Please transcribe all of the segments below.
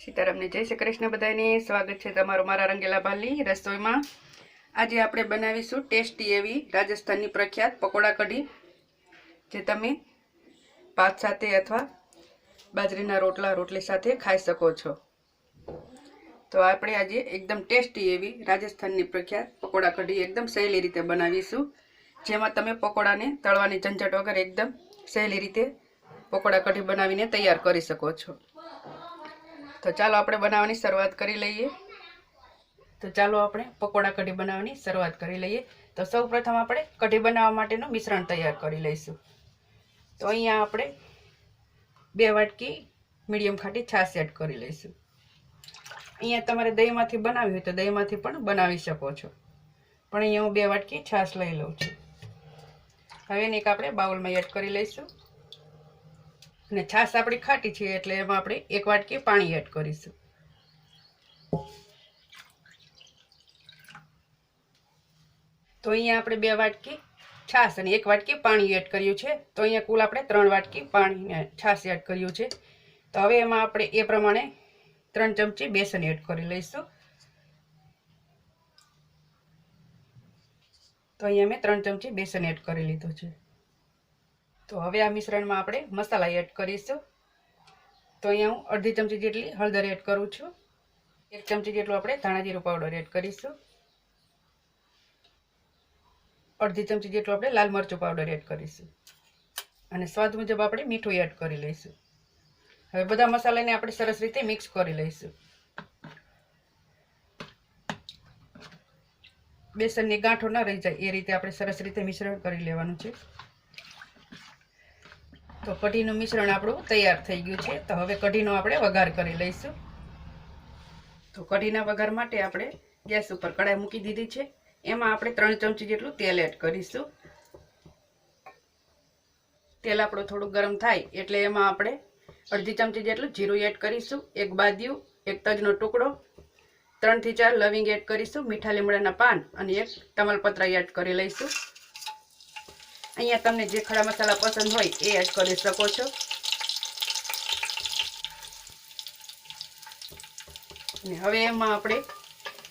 સીતારામને જય શ્રી કૃષ્ણ બધાને. સ્વાગત છે તમારું મારા રંગેલા ભાલની રસોઈમાં. આજે આપણે બનાવીશું ટેસ્ટી એવી રાજસ્થાનની પ્રખ્યાત પકોડા કઢી, જે તમે ભાત સાથે અથવા બાજરીના રોટલા, રોટલી સાથે ખાઈ શકો છો. તો આપણે આજે એકદમ ટેસ્ટી એવી રાજસ્થાનની પ્રખ્યાત પકોડા કઢી એકદમ સહેલી રીતે બનાવીશું. જેમાં તમે પકોડાને તળવાની ઝંઝટ વગર એકદમ સહેલી રીતે પકોડા કઢી બનાવીને તૈયાર કરી શકો છો. તો ચાલો આપણે બનાવવાની શરૂઆત કરી લઈએ. તો ચાલો આપણે પકોડા કઢી બનાવવાની શરૂઆત કરી લઈએ. તો સૌ પ્રથમ આપણે કઢી બનાવવા માટેનું મિશ્રણ તૈયાર કરી લઈશું. તો અહીંયા આપણે બે વાટકી મીડિયમ ખાટી છાશ એડ કરી લઈશું. અહીંયા તમારે દહીંમાંથી બનાવવી હોય તો દહીંમાંથી પણ બનાવી શકો છો. પણ અહીંયા હું બે વાટકી છાશ લઈ લઉં છું. હવે એને એક આપણે બાઉલમાં એડ કરી લઈશું. અને છાશ આપણી ખાટી છે એટલે એમાં આપણે એક વાટકી પાણી એડ કરીશું. તો અહીંયા આપણે બે વાટકી છાશ અને એક વાટકી પાણી એડ કર્યું છે. તો અહીંયા કુલ આપણે ત્રણ વાટકી પાણી છાશ એડ કર્યું છે. તો હવે એમાં આપણે એ પ્રમાણે ત્રણ ચમચી બેસન એડ કરી લઈશું. તો અહીંયા મેં ત્રણ ચમચી બેસન એડ કરી લીધું છે. તો હવે આ મિશ્રણમાં આપણે મસાલા એડ કરીશું. તો અહીંયા હું અડધી ચમચી જેટલી હળદર એડ કરું છું. એક ચમચી જેટલું આપણે ધાણા જીરું પાવડર એડ કરીશું. અડધી ચમચી જેટલું આપણે લાલ મરચું પાવડર એડ કરીશું. અને સ્વાદ મુજબ આપણે મીઠું એડ કરી લઈશું. હવે બધા મસાલાને આપણે સરસ રીતે મિક્સ કરી લઈશું. બેસનની ગાંઠો ન રહી જાય, એ રીતે આપણે સરસ રીતે મિશ્રણ કરી લેવાનું છે. તો કઢીનું મિશ્રણ આપણું તૈયાર થઈ ગયું છે. તો હવે કઢીનો આપણે વઘાર કરી લઈશું. તો કઢીના વઘાર માટે આપણે ગેસ ઉપર કઢાઈ મૂકી દીધી છે. એમાં આપણે ત્રણ ચમચી જેટલું તેલ એડ કરીશું. તેલ આપણું થોડું ગરમ થાય એટલે એમાં આપણે અડધી ચમચી જેટલું જીરું એડ કરીશું. એક બાદિયું, એક તજનો ટુકડો, ત્રણથી ચાર લવિંગ એડ કરીશું. મીઠા લીમડાના પાન અને એક તમાલપત્ર એડ કરી લઈશું. અહીંયા તમને જે ખડા મસાલા પસંદ હોય એ એડ કરી શકો છો. હવે એમાં આપણે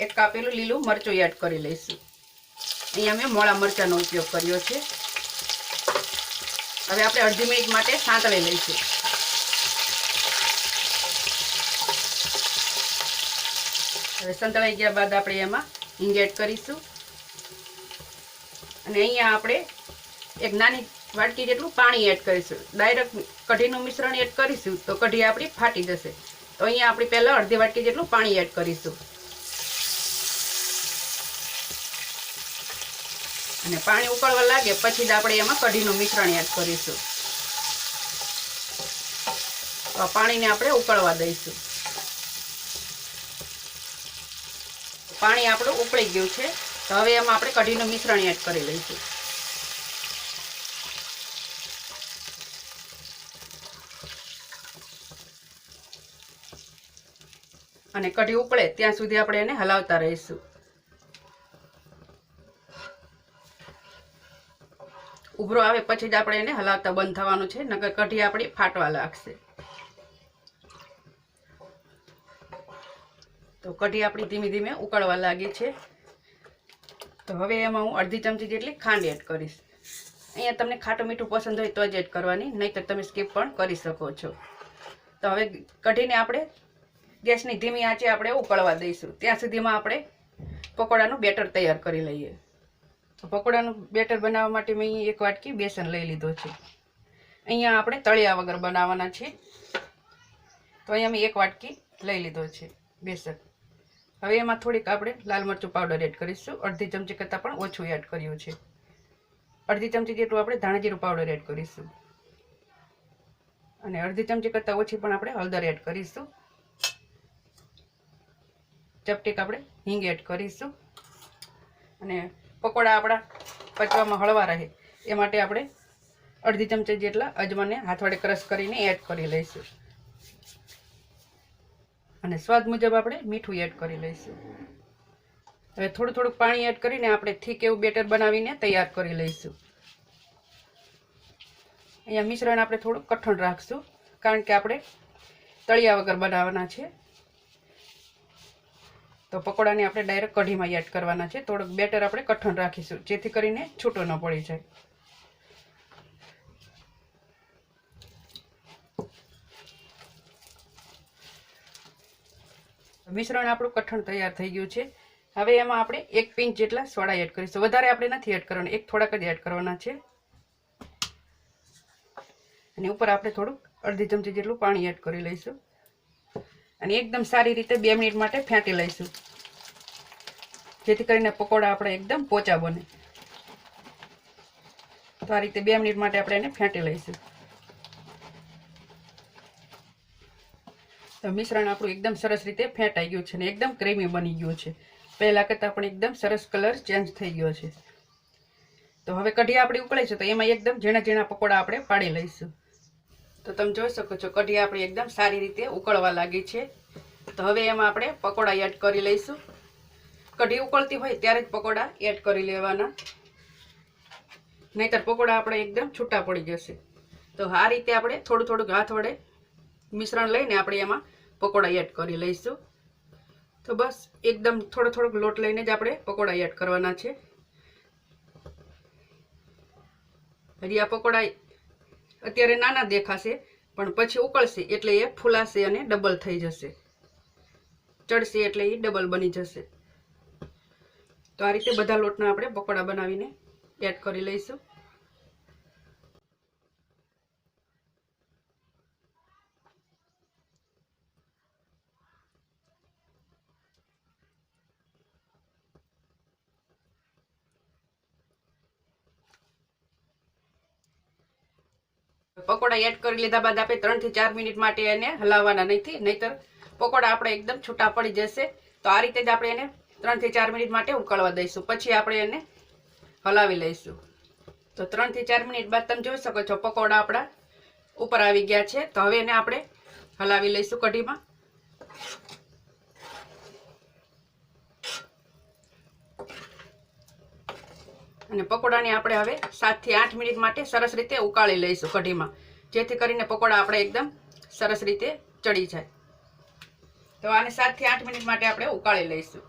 એક કાપેલું લીલું મરચું એડ કરી લઈશું. અહીંયા મેં મોળા મરચાંનો ઉપયોગ કર્યો છે. હવે આપણે અડધી મિનિટ માટે સાંતળી લઈશું. હવે સંતળાઈ ગયા બાદ આપણે એમાં હિંગ એડ કરીશું. અને અહીંયા આપણે એક નાની વાટકી જેટલું પાણી એડ કરીશું. ડાયરેક્ટ કઢીનું મિશ્રણ એડ કરીશું તો કઢી આપણી ફાટી જશે. તો અહીંયા આપણે પહેલાં અડધી વાટકી જેટલું પાણી એડ કરીશું. અને પાણી ઉકળવા લાગે પછી જ આપણે એમાં કઢીનું મિશ્રણ એડ કરીશું. તો પાણીને આપણે ઉકળવા દઈશું. પાણી આપણું ઉકળી ગયું છે. તો હવે એમાં આપણે કઢીનું મિશ્રણ એડ કરી લઈશું. અને કઢી ઉકળે ત્યાં સુધી આપણે એને હલાવતા રહીશું. ઉભરો આવે પછી જ આપણે એને હલાવતા બંધ થવાનું છે, નકર કઢી આપણી ફાટવા લાગશે. તો કઢી આપણી ધીમે ધીમે ઉકળવા લાગી છે. તો હવે એમાં હું અડધી ચમચી જેટલી ખાંડ એડ કરીશ. અહીંયા તમને ખાટું મીઠું પસંદ હોય તો જ એડ કરવાની, નહીંતર તમે સ્કીપ પણ કરી શકો છો. તો હવે કઢીને આપણે ગેસની ધીમી આંચે આપણે ઉકળવા દઈશું. ત્યાં સુધીમાં આપણે પકોડાનું બેટર તૈયાર કરી લઈએ. તો પકોડાનું બેટર બનાવવા માટે મેં અહીં એક વાટકી બેસન લઈ લીધો છે. અહીંયા આપણે તળિયા વગર બનાવવાના છે તો અહીંયા મેં એક વાટકી લઈ લીધો છે બેસન. હવે એમાં થોડીક આપણે લાલ મરચું પાવડર એડ કરીશું. અડધી ચમચી કરતાં પણ ઓછું એડ કર્યું છે. અડધી ચમચી જેટલું આપણે ધાણાજીરું પાવડર એડ કરીશું. અને અડધી ચમચી કરતાં ઓછી પણ આપણે હળદર એડ કરીશું. ચપટીક આપણે હિંગ એડ કરીશું. અને પકોડા આપણા પચવામાં હળવા રહે, એ માટે આપણે અડધી ચમચી જેટલા અજમાને હાથ વડે ક્રશ કરીને એડ કરી લઈશું. અને સ્વાદ મુજબ આપણે મીઠું એડ કરી લઈશું. હવે થોડું થોડુંક પાણી એડ કરીને આપણે થીક એવું બેટર બનાવીને તૈયાર કરી લઈશું. અહીંયા મિશ્રણ આપણે થોડુંક કઠણ રાખશું, કારણ કે આપણે તળિયા વગર બનાવવાના છે. તો પકોડાને આપણે ડાયરેક્ટ કઢીમાં એડ કરવાના છે. થોડુંક બેટર આપણે કઠણ રાખીશું, જેથી કરીને છૂટો ન પડી જાય. મિશ્રણ આપણું કઠણ તૈયાર થઈ ગયું છે. હવે એમાં આપણે એક પિંચ જેટલા સોડા એડ કરીશું. વધારે આપણે નથી એડ કરવાના, એક થોડાક જ એડ કરવાના છે. અને ઉપર આપણે થોડુંક અડધી ચમચી જેટલું પાણી એડ કરી લઈશું. અને એકદમ સારી રીતે બે મિનિટ માટે ફેંટી લઈશું. જેથી કરીને પકોડા આપણે એકદમ પોચા બને. તો આ રીતે બે મિનિટ માટે આપણે એને ફેંટી લઈશું. તો મિશ્રણ આપણું એકદમ સરસ રીતે ફેંટાઈ ગયું છે ને એકદમ ક્રીમી બની ગયું છે. પહેલાં કરતાં પણ એકદમ સરસ કલર ચેન્જ થઈ ગયો છે. તો હવે કઢી આપણી ઉકળે છે તો એમાં એકદમ ઝીણા ઝીણા પકોડા આપણે પાડી લઈશું. તો તમે જોઈ શકો છો, કઢી આપણી એકદમ સારી રીતે ઉકળવા લાગી છે. તો હવે એમાં આપણે પકોડા એડ કરી લઈશું. કઢી ઉકળતી હોય ત્યારે જ પકોડા એડ કરી લેવાના. નહીતર પકોડા આપણે એકદમ છૂટા પડી જશે. તો આ રીતે આપણે થોડું થોડુંક હાથ વડે મિશ્રણ લઈને આપણે એમાં પકોડા એડ કરી લઈશું. તો બસ, એકદમ થોડો થોડોક લોટ લઈને જ આપણે પકોડા એડ કરવાના છે. હજી આ પકોડા અત્યારે નાના દેખાશે, પણ પછી ઉકળશે એટલે એ ફૂલાશે અને ડબલ થઈ જશે. ચડશે એટલે એ ડબલ બની જશે. તો આ રીતે બધા લોટના આપણે પકોડા બનાવીને એડ કરી લઈશું. પકોડા એડ કરી લીધા બાદ આપણે ત્રણથી ચાર મિનિટ માટે એને હલાવવાના નથી નહીતર પકોડા આપણે એકદમ છૂટા પડી જશે. તો આ રીતે જ આપણે એને ત્રણથી ચાર મિનિટ માટે ઉકળવા દઈશું. પછી આપણે એને હલાવી લઈશું. તો ત્રણથી ચાર મિનિટ બાદ તમે જોઈ શકો છો પકોડા આપણા ઉપર આવી ગયા છે. તો હવે એને આપણે હલાવી લઈશું કઢીમાં. અને પકોડાને આપણે હવે સાતથી આઠ મિનિટ માટે સરસ રીતે ઉકાળી લઈશું કઢીમાં. જેથી કરીને પકોડા આપણે એકદમ સરસ રીતે ચડી જાય. તો આને સાતથી આઠ મિનિટ માટે આપણે ઉકાળી લઈશું.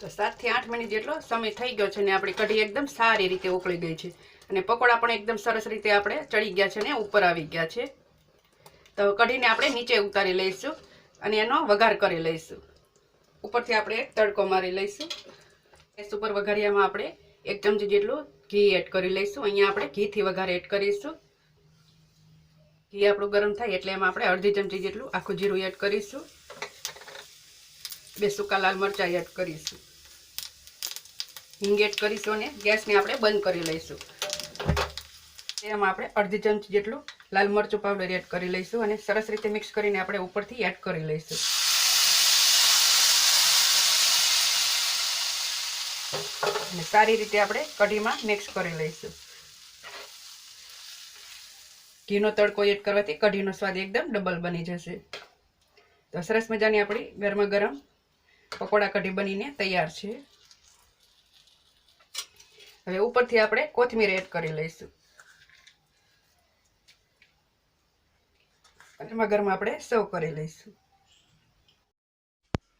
તો સાતથી આઠ મિનિટ જેટલો સમય થઈ ગયો છે ને આપણી કઢી એકદમ સારી રીતે ઉકળી ગઈ છે. અને પકોડા પણ એકદમ સરસ રીતે આપણે ચડી ગયા છે ને ઉપર આવી ગયા છે. તો કઢીને આપણે નીચે ઉતારી લઈશું અને એનો વઘાર કરી લઈશું. ઉપરથી આપણે તડકો મારી લઈશું. ગેસ ઉપર વઘારિયામાં આપણે એક ચમચી જેટલું ઘી એડ કરી લઈશું. અહીંયા આપણે ઘીથી વઘાર એડ કરીશું. ઘી આપણું ગરમ થાય એટલે એમાં આપણે અડધી ચમચી જેટલું આખું જીરું એડ કરીશું. બે સૂકા લાલ મરચાં એડ કરીશું. હિંગ એડ કરીશું અને ગેસને આપણે બંધ કરી લઈશું. એમાં આપણે અડધી ચમચી જેટલું લાલ મરચું પાવડર એડ કરી લઈશું અને સરસ રીતે મિક્સ કરીને આપણે ઉપરથી એડ કરી લઈશું. અને સારી રીતે આપણે કઢીમાં મિક્સ કરી લઈશું. ઘીનો તડકો એડ કરવાથી કઢીનો સ્વાદ એકદમ ડબલ બની જશે. તો સરસ મજાની આપણી ગરમા ગરમ પકોડા કઢી બનીને તૈયાર છે. હવે ઉપરથી આપણે કોથમીર એડ કરી લઈશું. ગરમા ગરમ આપણે સર્વ કરી લઈશું.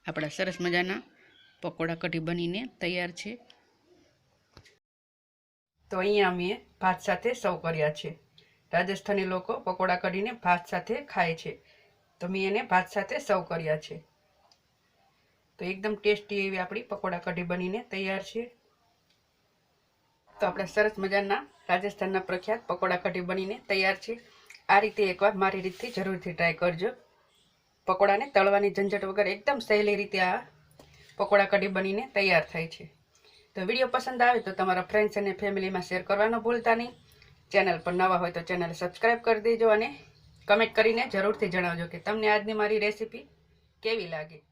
આપણા સરસ મજાના પકોડા કઢી બનીને તૈયાર છે. તો અહીંયા અમે ભાત સાથે સર્વ કર્યા છે. રાજસ્થાની લોકો પકોડા કઢીને ભાત સાથે ખાય છે. તો મેં એને ભાત સાથે સર્વ કર્યા છે. તો એકદમ ટેસ્ટી એવી આપણી પકોડા કઢી બનીને તૈયાર છે. તો આપણા સરસ મજાના રાજસ્થાનના પ્રખ્યાત પકોડા કઢી બનીને તૈયાર છે. આ રીતે એકવાર મારી રીતથી જરૂરથી ટ્રાય કરજો. પકોડાને તળવાની ઝંઝટ વગર એકદમ સહેલી રીતે આ પકોડા કઢી બનીને તૈયાર થાય છે. તો વીડિયો પસંદ આવે તો તમારા ફ્રેન્ડ્સ અને ફેમિલીમાં શેર કરવાનું ભૂલતા નહીં. ચેનલ પર નવા હોય તો ચેનલ સબસ્ક્રાઈબ કરી દેજો અને કમેન્ટ કરીને જરૂરથી જણાવજો કે તમને આજની મારી રેસીપી કેવી લાગી.